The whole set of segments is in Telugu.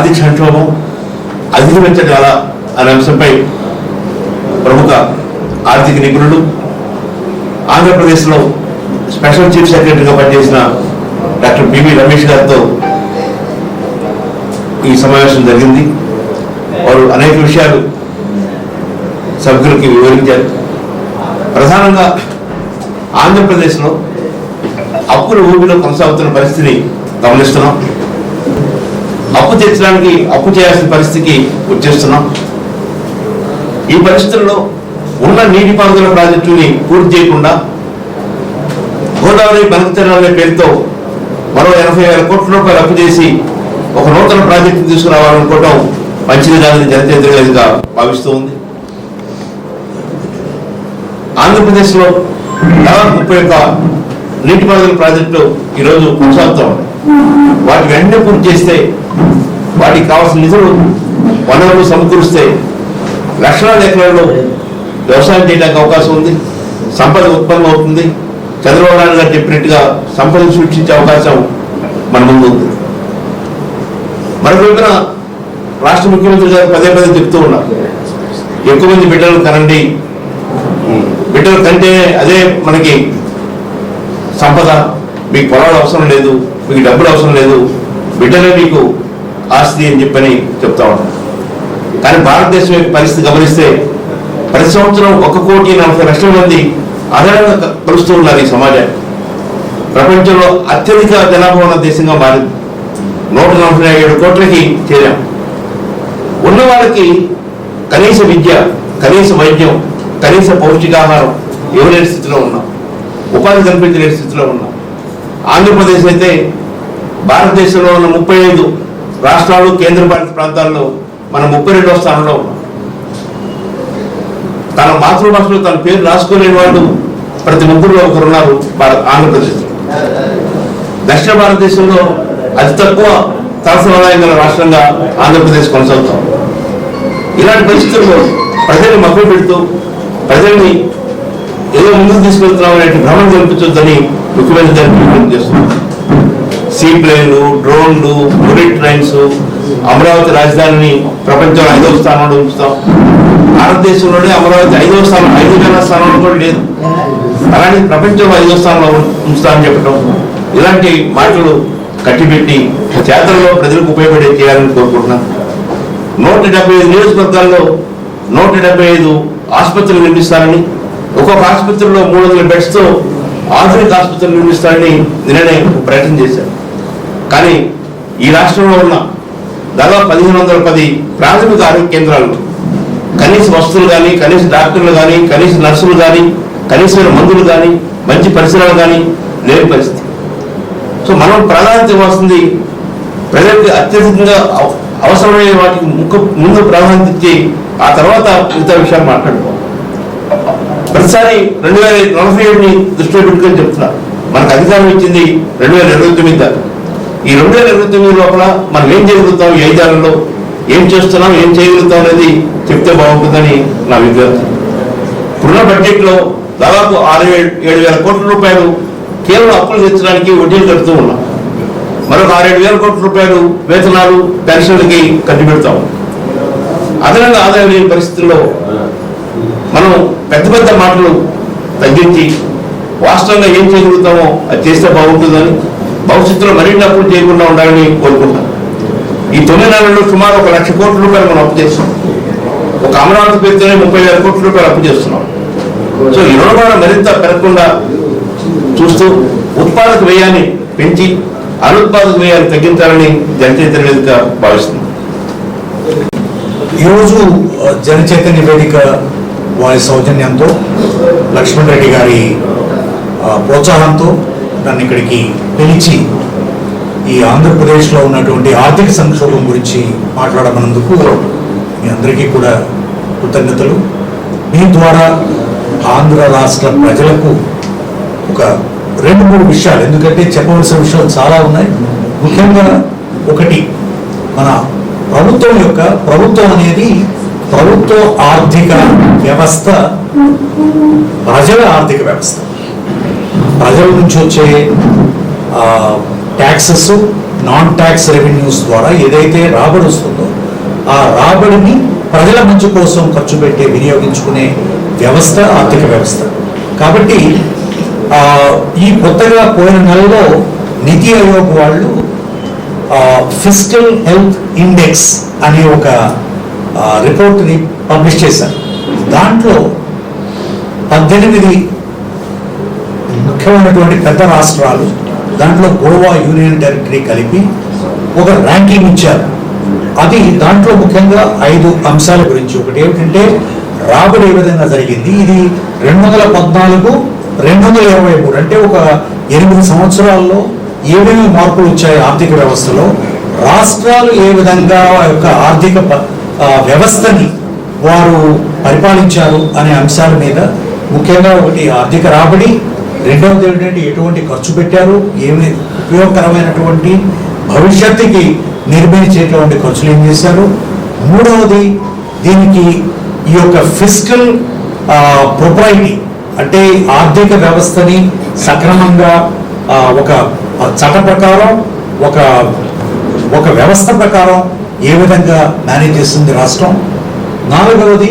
ఆర్థిక సంక్షోభం అధిగమించగల అనే అంశంపై ప్రముఖ ఆర్థిక నిపుణులు ఆంధ్రప్రదేశ్లో స్పెషల్ చీఫ్ సెక్రటరీగా పనిచేసిన డాక్టర్ పివి రమేష్ గారితో ఈ సమావేశం జరిగింది. వారు అనేక విషయాలు సభ్యులకి వివరించారు. ప్రధానంగా ఆంధ్రప్రదేశ్లో అప్పుల ఊపిలో కొనసాగుతున్న పరిస్థితిని గమనిస్తున్నాం. అప్పు తీర్చడానికి అప్పు చేయాల్సిన పరిస్థితికి వచ్చేస్తున్నాం. ఈ పరిస్థితుల్లో ఉన్న నీటిపారుదల ప్రాజెక్టుని పూర్తి చేయకుండా గోదావరి బనకచర్ల అనే పేరుతో మరో ఎనభై వేల కోట్ల రూపాయలు అప్పు చేసి ఒక నూతన ప్రాజెక్టు తీసుకురావాలనుకోవటం మంచిది కాదని జనచేంద్రగా భావిస్తూ ఉంది. ఆంధ్రప్రదేశ్లో దాదాపు ముప్పై ఒక్క నీటిపారుదల ప్రాజెక్టులు ఈరోజు కొనసాగుతూ ఉన్నాయి వాటి వెంటనే పూర్తి చేస్తే వాటికి కావాల్సిన నిధులు వనరులు సమకూరిస్తే లక్షలాది ఎకరాల్లో వ్యవసాయం చేయడానికి అవకాశం ఉంది సంపద ఉత్పన్నం అవుతుంది. చంద్రబాబు నాయుడు గారు చెప్పినట్టుగా సంపద సృష్టించే అవకాశం మన ముందు ఉంది. మరొక రాష్ట్ర ముఖ్యమంత్రి గారు పదే పదే చెప్తూ ఉన్నారు. ఎక్కువ మంది బిడ్డలు కనండి. బిడ్డలు కంటే అదే మనకి సంపద మీకు పొలాలు అవసరం లేదు. మీకు డబ్బులు అవసరం లేదు. బిడ్డలే మీకు ఆస్తి అని చెప్పని చెప్తా ఉంటాం కానీ భారతదేశం యొక్క పరిస్థితి గమనిస్తే ప్రతి సంవత్సరం ఒక కోటి నలభై లక్షల మంది అదనంగా కలుస్తూ ఉన్నారు ఈ సమాజాన్ని ప్రపంచంలో అత్యధిక జనాభా ఉన్న దేశంగా మారింది. నూట నలభై ఏడు కోట్లకి చేరాం. ఉన్న వాళ్ళకి కనీస విద్య కనీస వైద్యం కనీస పౌష్టికాహారం ఇవ్వలేని స్థితిలో ఉన్నాం? ఉపాధి కల్పించలేని స్థితిలో ఉన్నాం? ఆంధ్రప్రదేశ్ అయితే భారతదేశంలో ఉన్న ముప్పై ఐదు రాష్ట్రాలు కేంద్రపాలిత ప్రాంతాల్లో మన ముప్పై రెండవ స్థానంలో ఉన్నాం తన మాతృభాషలో తన పేరు రాసుకోలేని వాళ్ళు ప్రతి ముగ్గురులో ఒకరు ఉన్నారు భారత ఆంధ్రప్రదేశ్ దక్షిణ భారతదేశంలో అతి తక్కువ తలసరి గల రాష్ట్రంగా ఆంధ్రప్రదేశ్ కొనసాగుతాం. ఇలాంటి పరిస్థితుల్లో ప్రజల్ని మభ్య పెడుతూ ప్రజల్ని ఏదో ముందుకు తీసుకెళ్తున్నాం అనే భ్రమణ కల్పించొద్దని ముఖ్యమంత్రి గారు చేస్తున్నారు. సీ ప్లేన్లు డ్రోన్లు బుల్లెట్ ట్రైన్స్ అమరావతి రాజధానిని ప్రపంచంలో ఐదవ స్థానంలో ఉంచుతాం. భారతదేశంలోనే అమరావతి ఐదవ స్థానం ఐదు జన స్థానంలో కూడా లేదు. అలాంటి ప్రపంచంలో ఐదవ స్థానంలో ఉంచుతామని చెప్పడం ఇలాంటి మాటలు కట్టిపెట్టి చేతల్లో ప్రజలకు ఉపయోగపడే చేయాలని కోరుకుంటున్నాను. నూట డెబ్బై ఐదు నియోజకవర్గాల్లో నూట డెబ్బై ఐదు ఆసుపత్రులు నిర్మిస్తారని ఒక్కొక్క ఆసుపత్రిలో మూడు వందల బెడ్స్తో ఆధునిక ఆసుపత్రులు నిర్మిస్తారని నిన్ననే ప్రయత్నం ప్రకటన చేశారు. కానీ ఈ రాష్ట్రంలో ఉన్న దాదాపు పదిహేను వందల పది ప్రాథమిక ఆరోగ్య కేంద్రాలు కనీస వస్తువులు కానీ కనీస డాక్టర్లు కానీ కనీస నర్సులు కానీ కనీసమైన మందులు కానీ మంచి పరిసరాలు కానీ లేని పరిస్థితి. సో మనం ప్రాధాన్యత ఇవ్వాల్సింది ప్రజలకు అత్యధికంగా అవ- అవసరమైన వాటికి ముఖ ముందు ప్రాధాన్యత ఇచ్చి ఆ తర్వాత మిగతా విషయాలు మాట్లాడుకోవాలి. ప్రతిసారి రెండు వేల నలభై ఏడుని దృష్టిలో పెట్టుకొని చెప్తున్నారు మనకు అధికారం ఇచ్చింది రెండు వేల ఇరవై తొమ్మిది దాకా. ఈ రెండు వేల ఇరవై తొమ్మిది లోపల మనం ఏం చేయగలుగుతాం ఈ ఐదారులో ఏం చేస్తున్నాం ఏం చేయగలుగుతాం అనేది చెప్తే బాగుంటుందని నా విద్యార్థి ఇప్పుడున్న బడ్జెట్లో దాదాపు ఆరు ఏడు వేల కోట్ల రూపాయలు కేవలం అప్పులు తెచ్చడానికి వడ్డీలు కడుతూ ఉన్నాం. మరొక ఆరేడు వేల కోట్ల రూపాయలు వేతనాలు పెన్షన్లకి ఖర్చు పెడతాం. అదనంగా ఆదాయం లేని పరిస్థితుల్లో మనం పెద్ద పెద్ద మాటలు తగ్గించి వాస్తవంగా ఏం చేయగలుగుతామో అది చేస్తే బాగుంటుందని భవిష్యత్తులో మరిన్ని అప్పులు చేయకుండా ఉండాలని కోరుకుంటాం. ఈ తొమ్మిది నెలల్లో సుమారు ఒక లక్ష కోట్ల రూపాయలు మనం అప్పు చేస్తాం ఒక అమరావతి పేరుతోనే ముప్పై వేల కోట్ల రూపాయలు అప్పు చేస్తున్నాం. సో ఈ రుణభారం మరింత పెరగకుండా చూస్తూ ఉత్పాదక వ్యయాన్ని పెంచి అనుత్పాదక వ్యయాన్ని తగ్గించాలని జనచైతన్య వేదిక భావిస్తుంది. ఈరోజు ఆ, జనచైతన్య వేదిక వారి సౌజన్యంతో లక్ష్మణ్ రెడ్డి గారి ప్రోత్సాహంతో నన్ను ఇక్కడికి పిలిచి ఈ ఆంధ్రప్రదేశ్లో ఉన్నటువంటి ఆర్థిక సంక్షోభం గురించి మాట్లాడమన్నందుకు మీ అందరికీ కూడా కృతజ్ఞతలు. మీ ద్వారా ఆంధ్ర రాష్ట్ర ప్రజలకు ఒక రెండు మూడు విషయాలు ఎందుకంటే చెప్పవలసిన విషయాలు చాలా ఉన్నాయి. ముఖ్యంగా ఒకటి మన ప్రభుత్వం యొక్క ప్రభుత్వం అనేది ప్రభుత్వ ఆర్థిక వ్యవస్థ ప్రజల ఆర్థిక వ్యవస్థ. ప్రజల నుంచి వచ్చే ట్యాక్సెస్ నాన్ ట్యాక్స్ రెవెన్యూస్ ద్వారా ఏదైతే రాబడి వస్తుందో ఆ రాబడిని ప్రజల మంచి కోసం ఖర్చు పెట్టి వినియోగించుకునే వ్యవస్థ ఆర్థిక వ్యవస్థ. కాబట్టి ఈ కొత్తగా పోయిన నెలలో నీతి ఆయోగ్ వాళ్ళు ఫిజికల్ హెల్త్ ఇండెక్స్ అనే ఒక రిపోర్ట్ని పబ్లిష్ చేశారు. దాంట్లో పద్దెనిమిది ముఖ్యమైనటువంటి పెద్ద రాష్ట్రాలు దాంట్లో గోవా యూనియన్ టెరిటరీ కలిపి ఒక ర్యాంకింగ్ ఇచ్చారు. అది దాంట్లో ముఖ్యంగా ఐదు అంశాల గురించి. ఒకటి ఏమిటంటే రాబడి ఏ విధంగా జరిగింది? ఇది రెండు వందల పద్నాలుగు రెండు వందల ఇరవై మూడు అంటే ఒక ఎనిమిది సంవత్సరాల్లో ఏమేమి మార్పులు వచ్చాయి ఆర్థిక వ్యవస్థలో? రాష్ట్రాలు ఏ విధంగా యొక్క ఆర్థిక ప- వ్యవస్థని వారు పరిపాలించారు అనే అంశాల మీద ముఖ్యంగా ఒకటి ఆర్థిక రాబడి రెండవది ఏంటంటే ఎటువంటి ఖర్చు పెట్టారు ఏమి ఉపయోగకరమైనటువంటి భవిష్యత్తుకి నిర్మించేటువంటి ఖర్చులు ఏం చేశారు? మూడవది దీనికి ఈ యొక్క ఫిజికల్ ప్రొపరైటీ అంటే ఆర్థిక వ్యవస్థని సక్రమంగా ఒక చట్ట ప్రకారం ఒక ఒక వ్యవస్థ ప్రకారం ఏ విధంగా మేనేజ్ చేస్తుంది రాష్ట్రం? నాలుగవది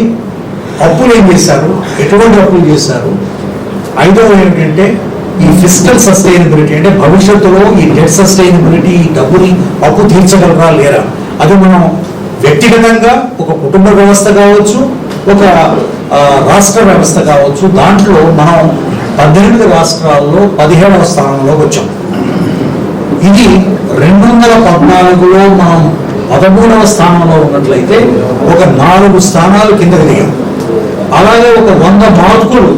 అప్పులు ఏం చేశారు? ఎటువంటి అప్పులు చేశారు? ఐదవ ఏమిటంటే ఈ ఫిజికల్ సస్టైనబిలిటీ అంటే భవిష్యత్తులో ఈ డెట్ సస్టైనబిలిటీ ఈ డబ్బుని అప్పు తీర్చగలరా లేరా? అది మనం వ్యక్తిగతంగా ఒక కుటుంబ వ్యవస్థ కావచ్చు ఒక రాష్ట్ర వ్యవస్థ కావచ్చు దాంట్లో మనం పద్దెనిమిది రాష్ట్రాల్లో పదిహేడవ స్థానంలో వచ్చాం. ఇది రెండు వందల పద్నాలుగులో మనం పదమూడవ స్థానంలో ఉన్నట్లయితే ఒక నాలుగు స్థానాలు కిందకి దిగాం. అలాగే ఒక వంద మార్కులు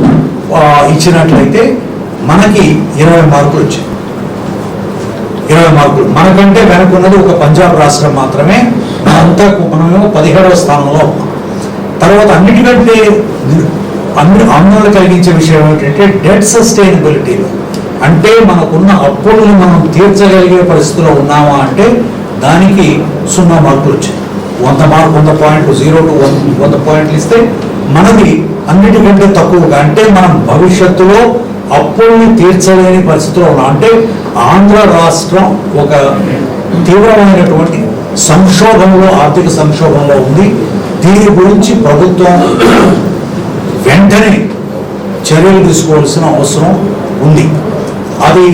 ఇచ్చినట్లయితే మనకి ఇరవై మార్కులు వచ్చాయి. ఇరవై మార్కులు. మనకంటే వెనుకున్నది ఒక పంజాబ్ రాష్ట్రం మాత్రమే. అంతా మనమేమో పదిహేడవ స్థానంలో తర్వాత అన్నిటికంటే అన్ని ఆందోళన కలిగించే విషయం ఏంటంటే డెట్ సస్టైనబిలిటీలో అంటే మనకున్న అప్పులను మనం తీర్చగలిగే పరిస్థితిలో ఉన్నామా అంటే దానికి సున్నా మార్కులు వచ్చాయి. వంద మార్కు వంద పాయింట్లు జీరో టు వంద పాయింట్లు ఇస్తే మనది అన్నిటికంటే తక్కువగా అంటే మనం భవిష్యత్తులో అప్పుల్ని తీర్చలేని పరిస్థితిలో ఉన్నాం. అంటే ఆంధ్ర రాష్ట్రం ఒక తీవ్రమైనటువంటి సంక్షోభంలో ఆర్థిక సంక్షోభంలో ఉంది. దీని గురించి ప్రభుత్వం వెంటనే చర్యలు తీసుకోవాల్సిన అవసరం ఉంది. అది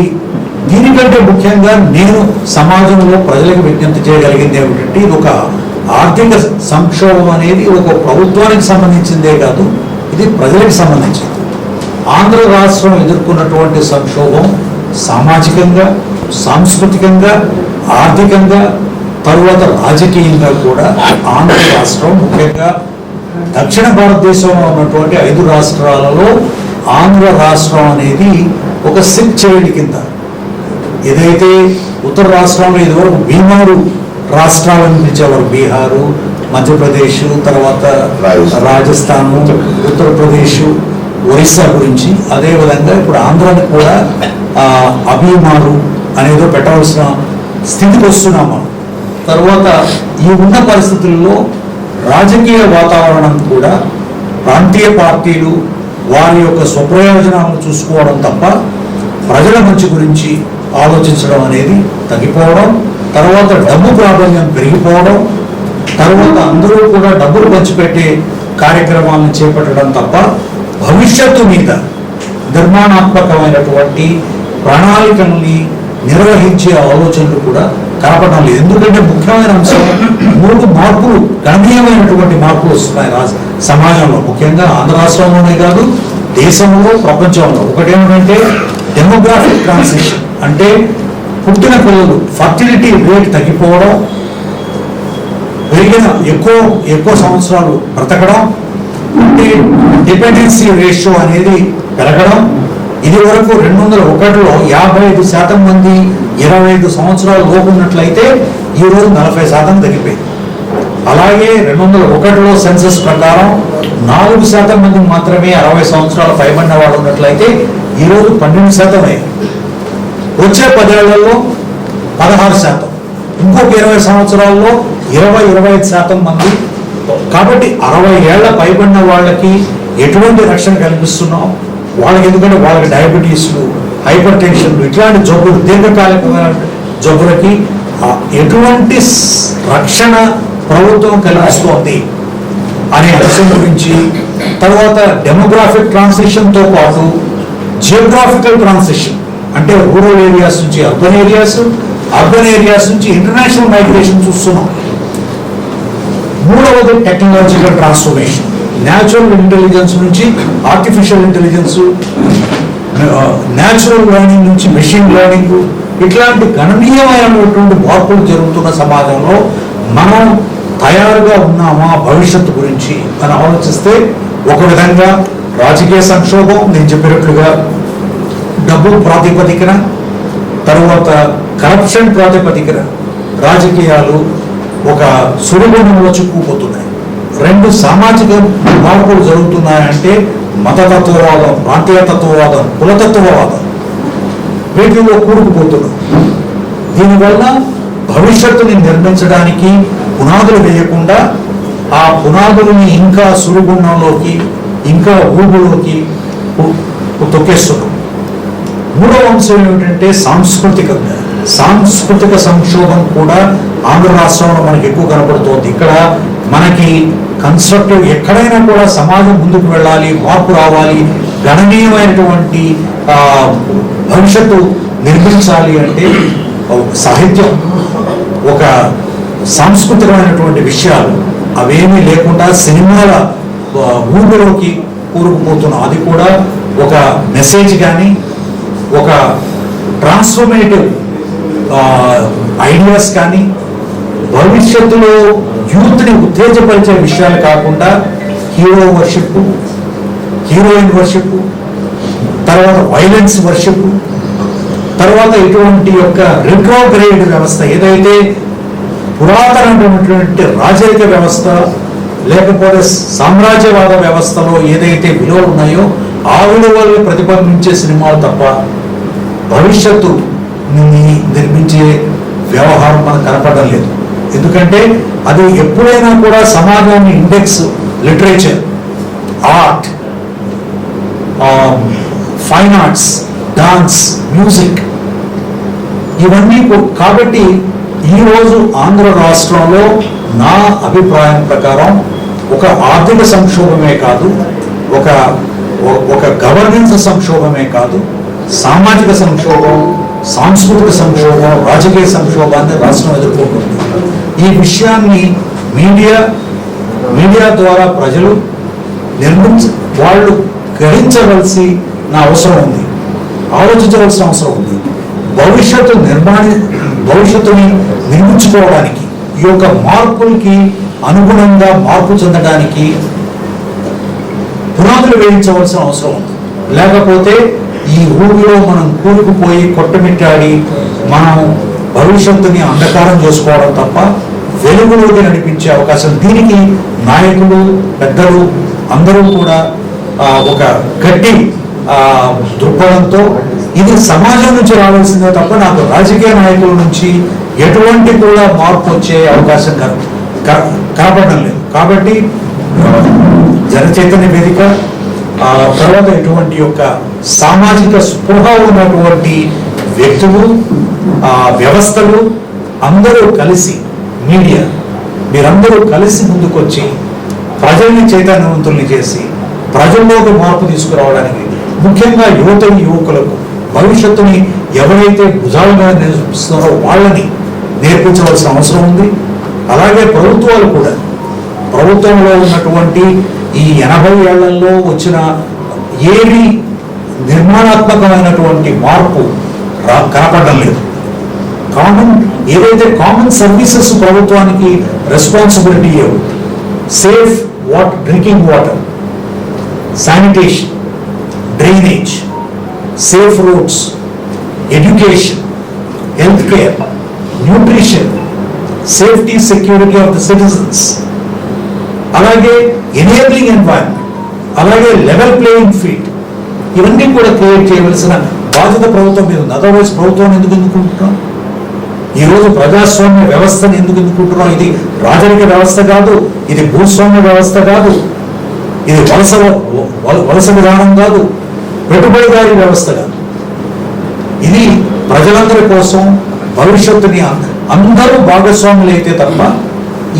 దీనికంటే ముఖ్యంగా నేను సమాజంలో ప్రజలకు విజ్ఞప్తి చేయగలిగింది ఏమిటంటే ఇది ఒక ఆర్థిక సంక్షోభం అనేది ఒక ప్రభుత్వానికి సంబంధించిందే కాదు ఇది ప్రజలకు సంబంధించింది. ఆంధ్ర రాష్ట్రం ఎదుర్కొన్నటువంటి సంక్షోభం సామాజికంగా సాంస్కృతికంగా ఆర్థికంగా తరువాత రాజకీయంగా కూడా ఆంధ్ర రాష్ట్రం ముఖ్యంగా దక్షిణ భారతదేశంలో ఉన్నటువంటి ఐదు రాష్ట్రాలలో ఆంధ్ర రాష్ట్రం అనేది ఒక సిక్ చైల్డ్ కింద. ఏదైతే ఉత్తర రాష్ట్రంలో ఇదివరకు బీమారు రాష్ట్రాలను పిలిచేవారు. బీహారు మధ్యప్రదేశ్ తర్వాత రాజస్థాన్. ఉత్తరప్రదేశ్ ఒరిస్సా గురించి. అదేవిధంగా ఇప్పుడు ఆంధ్రాని కూడా అభిమారు అనేదో పెట్టవలసిన స్థితికి వస్తున్నాం మనం. తర్వాత ఈ ఉన్న పరిస్థితుల్లో రాజకీయ వాతావరణం కూడా ప్రాంతీయ పార్టీలు వారి యొక్క స్వప్రయోజనాలను చూసుకోవడం తప్ప ప్రజల మంచి గురించి ఆలోచించడం అనేది తగ్గిపోవడం తర్వాత డబ్బు ప్రాబల్యం పెరిగిపోవడం తర్వాత అందరూ కూడా డబ్బులు పంచిపెట్టే కార్యక్రమాలను చేపట్టడం తప్ప భవిష్యత్తు మీద నిర్మాణాత్మకమైనటువంటి ప్రణాళికల్ని నిర్వహించే ఆలోచనలు కూడా కనపడడం లేదు. ఎందుకంటే ముఖ్యమైన అంశం మూడు మార్పులు గణనీయమైనటువంటి మార్పులు వస్తున్నాయి సమాజంలో. ముఖ్యంగా ఆంధ్ర రాష్ట్రంలోనే కాదు దేశంలో ప్రపంచంలో. ఒకటేమిటంటే డెమోగ్రాఫిక్ ట్రాన్సిషన్ అంటే పుట్టిన పిల్లలు ఫర్టిలిటీ రేట్ తగ్గిపోవడం పెరిగిన ఎక్కువ ఎక్కువ సంవత్సరాలు బ్రతకడం అంటే డిపెండెన్సీ రేషియో అనేది పెరగడం ఇది వరకు రెండు వందల ఒకటిలో యాభై ఐదు శాతం మంది ఇరవై ఐదు సంవత్సరాలు లోపున్నట్లయితే ఈరోజు ఈ రోజు నలభై శాతం తగ్గిపోయింది. అలాగే రెండు వందల ఒకటిలో సెన్సస్ ప్రకారం నాలుగు శాతం మంది మాత్రమే అరవై సంవత్సరాలు పైబడిన వాళ్ళు ఉన్నట్లయితే ఈ రోజు పన్నెండు శాతం అయింది వచ్చే పదేళ్ళలో పదహారు శాతం ఇంకొక ఇరవై సంవత్సరాల్లో ఇరవై ఇరవై ఐదు శాతం మంది. కాబట్టి అరవై ఏళ్ళ పైబడిన వాళ్ళకి ఎటువంటి రక్షణ కల్పిస్తున్నాం? వాళ్ళకి ఎందుకంటే వాళ్ళకి డయాబెటీస్లు హైపర్ టెన్షన్లు ఇట్లాంటి జబ్బులు దీర్ఘకాలికమైన జబ్బులకి ఎటువంటి రక్షణ ప్రభుత్వం కలిగిస్తోంది అనే అంశం గురించి తర్వాత డెమోగ్రాఫిక్ ట్రాన్సిషన్తో పాటు జియోగ్రాఫికల్ ట్రాన్సిషన్ అంటే రూరల్ ఏరియాస్ నుంచి అర్బన్ ఏరియాస్ అర్బన్ ఏరియాస్ నుంచి ఇంటర్నేషనల్ మైగ్రేషన్ చూస్తున్నాం. మూడవది టెక్నాలజికల్ ట్రాన్స్ఫర్మేషన్ న్యాచురల్ ఇంటెలిజెన్స్ నుంచి ఆర్టిఫిషియల్ ఇంటెలిజెన్స్ న్యాచురల్ లెర్నింగ్ నుంచి మెషిన్ లెర్నింగ్ ఇట్లాంటి గణనీయమైనటువంటి మార్పులు జరుగుతున్న సమాజంలో మనం తయారుగా ఉన్నామా భవిష్యత్తు గురించి అని ఆలోచిస్తే ఒక విధంగా రాజకీయ సంక్షోభం నేను చెప్పినట్లుగా డబ్బు ప్రాతిపదికన తర్వాత కరప్షన్ ప్రాతిపదికన రాజకీయాలు ఒక సుడిగుండంలో చిక్కుపోతున్నాయి రెండు సామాజిక మార్పులు జరుగుతున్నాయంటే మతతత్వవాదం ప్రాంతీయతత్వవాదం కులతత్వవాదం వీటిలో కూరుకుపోతున్నాం. దీనివల్ల భవిష్యత్తుని నిర్మించడానికి పునాదులు వేయకుండా ఆ పునాదులని ఇంకా సురుగుణంలోకి ఇంకా ఊబులోకి తొక్కేస్తున్నాం. మూడవ అంశం ఏమిటంటే సాంస్కృతిక సాంస్కృతిక సంక్షోభం కూడా ఆంధ్ర రాష్ట్రంలో మనకి ఎక్కువ కనపడుతోంది. ఇక్కడ మనకి కన్స్ట్రక్టివ్ ఎక్కడైనా కూడా సమాజం ముందుకు వెళ్ళాలి మార్పు రావాలి గణనీయమైనటువంటి భవిష్యత్తు నిర్మించాలి అంటే సాహిత్యం ఒక సాంస్కృతికమైనటువంటి విషయాలు. అవేమీ లేకుండా సినిమాల ఊపిలోకి కూరుకుపోతున్నాం అది కూడా ఒక మెసేజ్ కానీ ఒక ట్రాన్స్ఫర్మేటివ్ ఐడియాస్ కానీ భవిష్యత్తులో యూత్ని ఉత్తేజపరిచే విషయాలు కాకుండా హీరో వర్షిప్ హీరోయిన్ వర్షిప్ తర్వాత వైలెన్స్ వర్షిప్ తర్వాత ఇటువంటి యొక్క రిట్రోగ్రేడ్ వ్యవస్థ ఏదైతే పురాతనమైనటువంటి రాజరిక వ్యవస్థ లేకపోతే సామ్రాజ్యవాద వ్యవస్థలో ఏదైతే విలువలు ఉన్నాయో ఆ విలువల్ని ప్రతిబింబించే సినిమాలు తప్ప భవిష్యత్తు నిర్మించే వ్యవహారం మనకు కనపడడం లేదు. ఎందుకంటే అది ఎప్పుడైనా కూడా సమాజాన్ని index literature art fine arts dance music ఇవన్నీ కాబట్టి ఈరోజు ఆంధ్ర రాష్ట్రంలో నా అభిప్రాయం ప్రకారం ఒక ఆర్థిక సంక్షోభమే కాదు ఒక ఒక గవర్నెన్స్ సంక్షోభమే కాదు సామాజిక సంక్షోభం సాంస్కృతిక సంక్షోభం రాజకీయ సంక్షోభాన్ని రాష్ట్రం ఎదుర్కొంటుంది. ఈ విషయాన్ని మీడియా మీడియా ద్వారా ప్రజలు నిర్మించ వాళ్ళు గ్రహించవలసి నా అవసరం ఉంది ఆలోచించవలసిన అవసరం ఉంది. భవిష్యత్తు నిర్మాణ భవిష్యత్తుని నిర్మించుకోవడానికి ఈ యొక్క మార్పులకి అనుగుణంగా మార్పు చెందడానికి పునాదులు వేయించవలసిన అవసరం ఉంది. లేకపోతే ఈ ఊరిలో మనం కూరుకుపోయి కొట్టమిట్టాడి మనం భవిష్యత్తుని అంధకారం చేసుకోవడం తప్ప వెలుగులోకి నడిపించే అవకాశం దీనికి నాయకులు పెద్దలు అందరూ కూడా ఒక గట్టి దృక్పథంతో ఇది సమాజం నుంచి రావాల్సిందే తప్ప నాకు రాజకీయ నాయకుల నుంచి ఎటువంటి కూడా మార్పు వచ్చే అవకాశం కనపడడం లేదు. కాబట్టి జనచైతన్య వేదిక తర్వాత ఇటువంటి యొక్క సామాజిక స్పృహ ఉన్నటువంటి వ్యక్తులు వ్యవస్థలు అందరూ కలిసి మీడియా మీరందరూ కలిసి ముందుకొచ్చి ప్రజల్ని చైతన్యవంతుల్ని చేసి ప్రజల్లోకి మార్పు తీసుకురావడానికి ముఖ్యంగా యువత యువకులకు భవిష్యత్తుని ఎవరైతే భుజాలుగా నేర్పిస్తున్నారో వాళ్ళని నేర్పించవలసిన అవసరం ఉంది. అలాగే ప్రభుత్వాలు కూడా ప్రభుత్వంలో ఉన్నటువంటి ఈ ఎనభై ఏళ్ళలో వచ్చిన ఏవి నిర్మాణాత్మకమైనటువంటి మార్పు కనపడడం లేదు. కామన్ ఏదైతే కామన్ సర్వీసెస్ ప్రభుత్వానికి responsibility safe water drinking water sanitation drainage safe roads education health care nutrition safety security of the citizens అలాగే ఎనేబ్లింగ్ ఎన్వైరన్మెంట్ అలాగే లెవెల్ ప్లేయింగ్ ఫీల్డ్ ఇవన్నీ కూడా క్రియేట్ చేయవలసిన బాధ్యత ప్రభుత్వం మీద ఉంది. అదర్వైజ్ ప్రభుత్వం ఎందుకు ఎన్నుకుంటున్నాం ఈరోజు ప్రజాస్వామ్య వ్యవస్థను ఎందుకు ఎన్నుకుంటున్నాం ఇది రాజరిక వ్యవస్థ కాదు ఇది భూస్వామ్య వ్యవస్థ కాదు ఇది వలస వల- వలస విధానం కాదు పెట్టుబడిదారీ వ్యవస్థ కాదు. ఇది ప్రజలందరి కోసం భవిష్యత్తుని అందరూ భాగస్వాములు అయితే తప్ప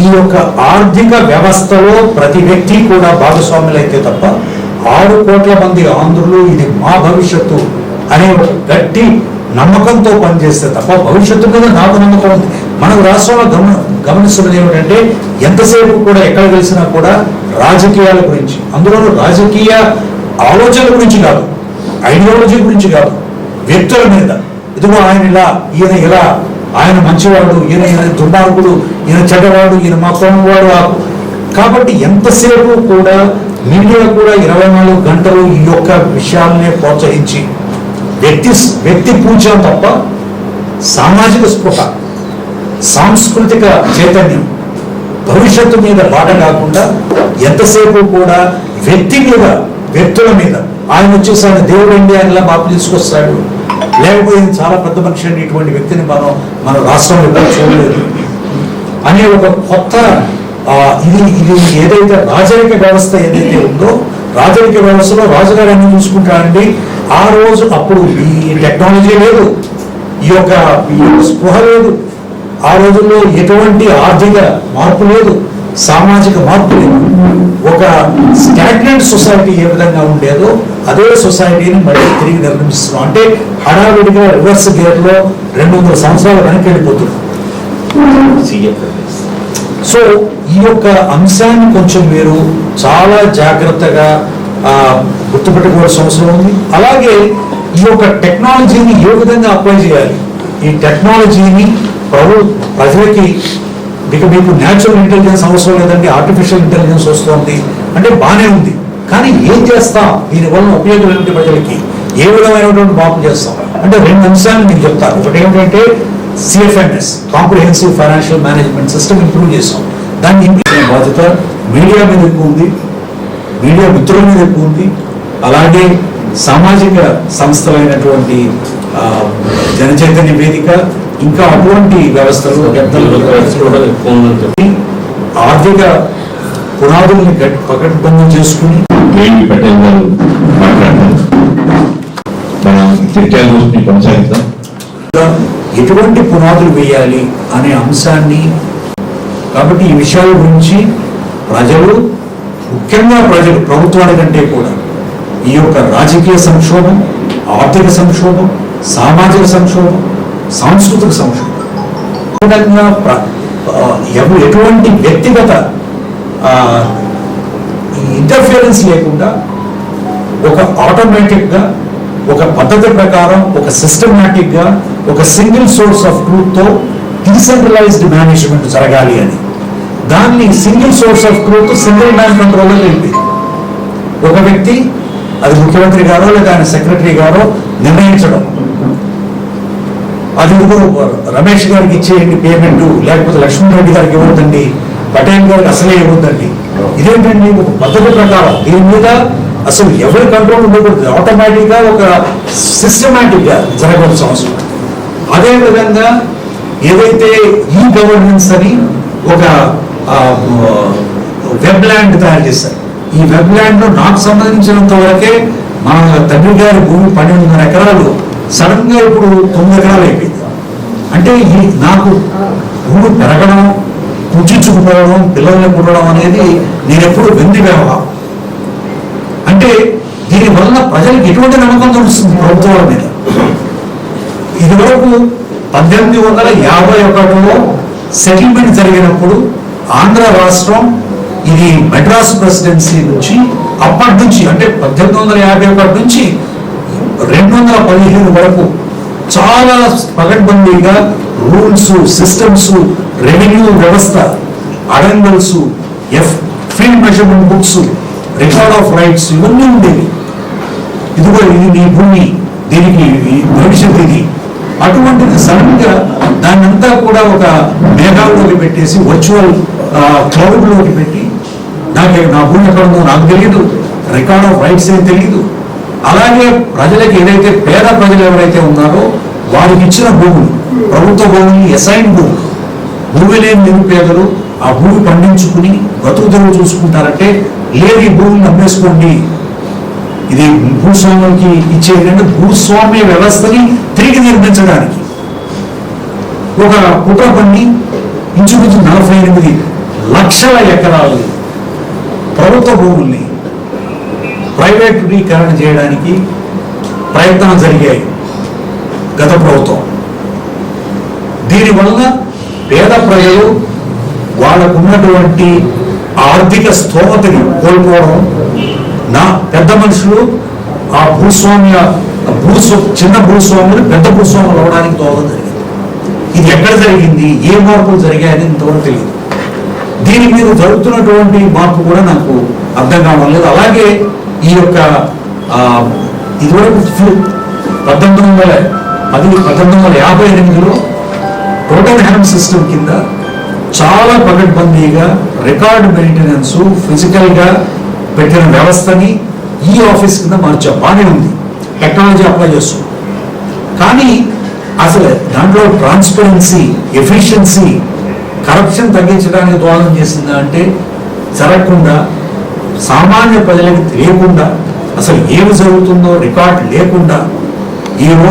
ఈ యొక్క ఆర్థిక వ్యవస్థలో ప్రతి వ్యక్తి కూడా భాగస్వాములు అయితే తప్ప ఆరు కోట్ల మంది ఆంధ్రులు ఇది మా భవిష్యత్తు అనే ఒక గట్టి నమ్మకంతో పనిచేస్తే తప్ప భవిష్యత్తు మీద నాకు నమ్మకం ఉంది. మన రాష్ట్రంలో గమన గమనిస్తున్నది ఏమిటంటే ఎంతసేపు కూడా ఎక్కడ కలిసినా కూడా రాజకీయాల గురించి అందులోనూ రాజకీయ ఆలోచన గురించి కాదు ఐడియాలజీ గురించి కాదు వ్యక్తుల మీద. ఇదిగో ఆయన ఇలా ఈయన ఇలా ఆయన మంచివాడు ఈయన ఈయన దుర్మార్గుడు ఈయన చెడ్డవాడు ఈయన మా వాడు కాబట్టి ఎంతసేపు కూడా మీడియా కూడా ఇరవై నాలుగు గంటలు ఈ యొక్క విషయాలనే ప్రోత్సహించి వ్యక్తి వ్యక్తి పూజ తప్ప సామాజిక స్పృహ సాంస్కృతిక చైతన్యం భవిష్యత్తు మీద బాట కాకుండా ఎంతసేపు కూడా వ్యక్తి మీద వ్యక్తుల మీద ఆయన వచ్చేసి దేవుడు అండి ఇలా మార్పు తీసుకొస్తాడు. లేకపోయింది చాలా పెద్ద మనిషి అండి ఇటువంటి వ్యక్తిని మనం మన రాష్ట్రంలో ఎప్పుడూ చూడలేదు. అనే ఒక కొత్త ఇది ఇది ఏదైతే రాజరిక వ్యవస్థ ఏదైతే ఉందో రాజరిక వ్యవస్థలో రాజుగారు అన్ని చూసుకుంటాడండి ఆ రోజు అప్పుడు ఈ టెక్నాలజీ లేదు. ఈ యొక్క ఈ యొక్క స్పృహ లేదు. ఆ రోజుల్లో ఎటువంటి ఆర్థిక మార్పు లేదు. సామాజిక మార్పు లేదు. ఒక స్టాగ్నెంట్ సొసైటీ ఏ విధంగా ఉండేదో అదే సొసైటీని మళ్ళీ తిరిగి నిర్మిస్తున్నాం. అంటే హడావిడిగా రివర్స్ గేర్లో రెండు వందల సంవత్సరాల వెనక్కి వెళ్ళిపోతున్నాం సో ఈ యొక్క అంశాన్ని కొంచెం మీరు చాలా జాగ్రత్తగా గుర్తుపెట్టుకోవాల్సిన అవసరం ఉంది. అలాగే ఈ యొక్క టెక్నాలజీని ఏ విధంగా అప్లై చేయాలి? ఈ టెక్నాలజీని ప్రభు ప్రజలకి ఇక మీకు న్యాచురల్ ఇంటెలిజెన్స్ అవసరం లేదండి ఆర్టిఫిషియల్ ఇంటెలిజెన్స్ వస్తుంది. అంటే బాగానే ఉంది. కానీ ఏం చేస్తాం? దీనివల్ల ఉపయోగం ఏమిటి ప్రజలకి? ఏ విధమైనటువంటి మార్పు చేస్తాం? అంటే రెండు అంశాలు మీకు చెప్తాను. ఒకటి ఏంటంటే CFMS comprehensive financial management system improve చేస్తాం. దాన్ని ఇంప్లిమెంట్ బాధ్యత మీడియా మీద ఎక్కువ ఉంది. మీడియా మిత్రుల మీద ఎక్కువ ఉంది. అలాగే సామాజిక సంస్థలైనటువంటి జనచైతన్య వేదిక ఇంకా అటువంటి వ్యవస్థలు పెద్దలు ఆర్థిక పునాదుల్ని గట్టి పకడ్బందీ చేసుకుని పటేల్ గారు మాట్లాడతారు. మనం చర్చల రోజుని కొనసాగిద్దాం. ఎటువంటి పునాదులు వేయాలి అనే అంశాన్ని కాబట్టి ఈ విషయాల గురించి ప్రజలు ముఖ్యంగా ప్రజలు ప్రభుత్వాల కంటే కూడా ఈ యొక్క రాజకీయ సంక్షోభం ఆర్థిక సంక్షోభం సామాజిక సంక్షోభం సాంస్కృతిక సంస్కృతి. ఎవరు ఎటువంటి వ్యక్తిగత ఇంటర్ఫియరెన్స్ లేకుండా ఒక ఆటోమేటిక్గా ఒక పద్ధతి ప్రకారం ఒక సిస్టమేటిక్గా ఒక సింగిల్ సోర్స్ ఆఫ్ ట్రూత్తో డీసెంట్రలైజ్డ్ మేనేజ్మెంట్ జరగాలి అని. దాన్ని single source of truth single man control వెళ్ళింది ఒక వ్యక్తి అది ముఖ్యమంత్రి గారో లేదా ఆయన సెక్రటరీ గారో నిర్ణయించడం. అది రమేష్ గారికి ఇచ్చేయండి పేమెంట్ లేకపోతే లక్ష్మణ్ రెడ్డి గారికి ఇవ్వద్దండి పటేల్ గారికి అసలే ఇవ్వద్దండి. ఇదేంటండి? ఒక పద్ధతి ప్రకారం దీని మీద అసలు ఎవరి కంట్రోల్ ఉండకూడదు. ఆటోమేటిక్గా ఒక సిస్టమేటిక్గా జరగవలసిన అవసరం. అదే విధంగా ఏదైతే ఈ గవర్నెన్స్ అని ఒక వెబ్ ల్యాండ్ తయారు చేశారు. ఈ వెబ్ ల్యాండ్లో నాకు సంబంధించినంత వరకే మా తండ్రి గారి భూమి పన్నెండున్నర ఎకరాలు సడన్గా ఇప్పుడు తొమ్మిది ఎకరాలు అయిపోయింది. అంటే ఈ నాకు ఊరు పెరగడం పుట్టించుకుపోవడం పిల్లల్ని పుట్టడం అనేది నేను ఎప్పుడు వెండి వ్యవహారం అంటే దీని ప్రజలకు ఎటువంటి నమ్మకం దొరుకుతుంది ప్రభుత్వాల మీద? ఇదివరకు పద్దెనిమిది వందల యాభై ఒకటిలో సెటిల్మెంట్ జరిగినప్పుడు ఆంధ్ర రాష్ట్రం ఇది మెడ్రాస్ ప్రెసిడెన్సీ నుంచి అప్పటి నుంచి అంటే పద్దెనిమిది వందల యాభై ఒకటి నుంచి రెండు వందల పదిహేను వరకు చాలా పగడ్బందీగా రూల్స్ సిస్టమ్స్ రెవెన్యూ వ్యవస్థ adangals F field measurement books record of rights ఇవన్నీ ఉండేవి. ఇదిగో ఇది నీ భూమి దీనికి భవిష్యత్ ఇది. అటువంటిది సడన్గా దాన్నంతా కూడా ఒక మేఘాల్లోకి పెట్టేసి వర్చువల్ క్లౌడ్లోకి పెట్టి నాకు నా భూమి ఎక్కడ ఉందో నాకు తెలియదు. రికార్డ్ ఆఫ్ రైట్స్ ఏం తెలియదు అలాగే ప్రజలకు ఏదైతే పేద ప్రజలు ఎవరైతే ఉన్నారో వారికి ఇచ్చిన భూములు ప్రభుత్వ భూములు అసైన్ భూములు భూమి లేని నిరుపేదలు ఆ భూమి పండించుకుని బతుకు తెరువు చూసుకుంటారంటే లేదు ఈ భూమిని అమ్మేసుకోండి ఇది భూస్వాములకి ఇచ్చేదంటే భూస్వామ్య వ్యవస్థని తిరిగి నిర్మించడానికి. ఒక కుట్ర పండి ఇంచుమించు నలభై ఎనిమిది లక్షల ఎకరాలు ప్రభుత్వ భూముల్ని ప్రైవేటీకరణ చేయడానికి ప్రయత్నం జరిగాయి గత ప్రభుత్వం. దీనివల్ల పేద ప్రజలు వాళ్ళకున్నటువంటి ఆర్థిక స్థోమతని కోల్పోవడం నా పెద్ద మనుషులు ఆ భూస్వామ్య భూస్వ చిన్న భూస్వాములు పెద్ద భూస్వాములు అవడానికి దోహదం జరిగింది. ఇది ఎక్కడ జరిగింది? ఏ మార్పులు జరిగాయని ఇంతవరకు తెలియదు. దీని మీద జరుగుతున్నటువంటి మార్పు కూడా నాకు అర్థం కావడం లేదు. అలాగే ఈ యొక్క ఇదివరకు పద్దెనిమిది వందల పది పద్దెనిమిది వందల యాభై ఎనిమిదిలో టోటల్ హ్యాండ్ సిస్టమ్ కింద చాలా పకడ్బందీగా రికార్డ్ మెయింటెనెన్స్ ఫిజికల్గా పెట్టిన వ్యవస్థని ఈ ఆఫీస్ కింద మార్చాం. బాగానే ఉంది. టెక్నాలజీ అప్లై చేస్తాం కానీ అసలు దాంట్లో ట్రాన్స్పరెన్సీ ఎఫిషియన్సీ కరప్షన్ తగ్గించడానికి దోహదం చేసిందా అంటే జరగకుండా సామాన్య ప్రజలకు తెలియకుండా అసలు ఏమి జరుగుతుందో రికార్డ్ లేకుండా ఈరోజు